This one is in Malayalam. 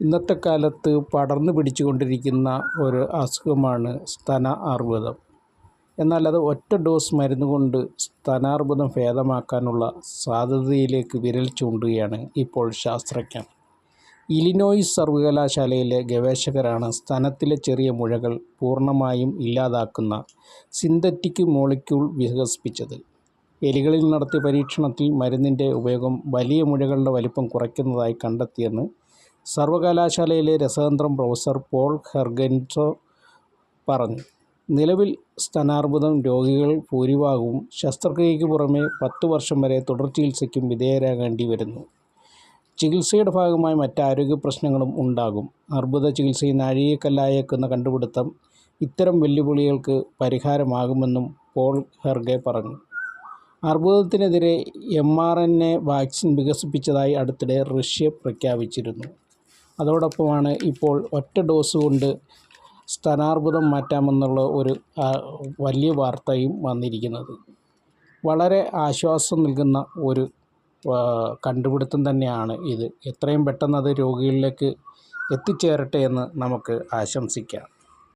ഇന്നത്തെ കാലത്ത് പടർന്നു പിടിച്ചുകൊണ്ടിരിക്കുന്ന ഒരു അസുഖമാണ് സ്തന അർബുദം എന്നാൽ അത് ഒറ്റ ഡോസ് മരുന്ന് കൊണ്ട് സ്തനാർബുദം ഭേദമാക്കാനുള്ള സാധ്യതയിലേക്ക് വിരൽ ചൂണ്ടുകയാണ് ഇപ്പോൾ ശാസ്ത്രജ്ഞർ. ഇലിനോയിസ് സർവകലാശാലയിലെ ഗവേഷകരാണ് സ്തനത്തിലെ ചെറിയ മുഴകൾ പൂർണമായും ഇല്ലാതാക്കുന്ന സിന്തറ്റിക് മോളിക്യൂൾ വികസിപ്പിച്ചത്. എലികളിൽ നടത്തിയ പരീക്ഷണത്തിൽ മരുന്നിന്റെ ഉപയോഗം വലിയ മുഴകളുടെ വലിപ്പം കുറയ്ക്കുന്നതായി കണ്ടെത്തിയെന്ന് സർവകലാശാലയിലെ രസതന്ത്രം പ്രൊഫസർ പോൾ ഹെർഗൻസോ പറഞ്ഞു നിലവിൽ സ്തനാർബുദം രോഗികൾ ഭൂരിഭാഗവും ശസ്ത്രക്രിയയ്ക്ക് പുറമെ പത്തു വർഷം വരെ തുടർ ചികിത്സയ്ക്കും വിധേയരാകേണ്ടി വരുന്നു. ചികിത്സയുടെ ഭാഗമായി മറ്റ് ആരോഗ്യ പ്രശ്നങ്ങളും ഉണ്ടാകും. അർബുദ ചികിത്സയിൽ നാഴികക്കല്ലായേക്കുന്ന കണ്ടുപിടുത്തം ഇത്തരം വെല്ലുവിളികൾക്ക് പരിഹാരമാകുമെന്നും പോൾ ഹെർഗെ പറഞ്ഞു. അർബുദത്തിനെതിരെ M R N A vaccine വികസിപ്പിച്ചതായി അടുത്തിടെ റഷ്യ പ്രഖ്യാപിച്ചിരുന്നു. അതോടൊപ്പമാണ് ഇപ്പോൾ ഒറ്റ ഡോസ് കൊണ്ട് സ്തനാർബുദം മാറ്റാമെന്നുള്ള ഒരു വലിയ വാർത്തയും വന്നിരിക്കുന്നത്. വളരെ ആശ്വാസം നൽകുന്ന ഒരു കണ്ടുപിടുത്തം തന്നെയാണ് ഇത്. എത്രയും പെട്ടെന്ന് അത് രോഗികളിലേക്ക് എത്തിച്ചേരട്ടെ എന്ന് നമുക്ക് ആശംസിക്കാം.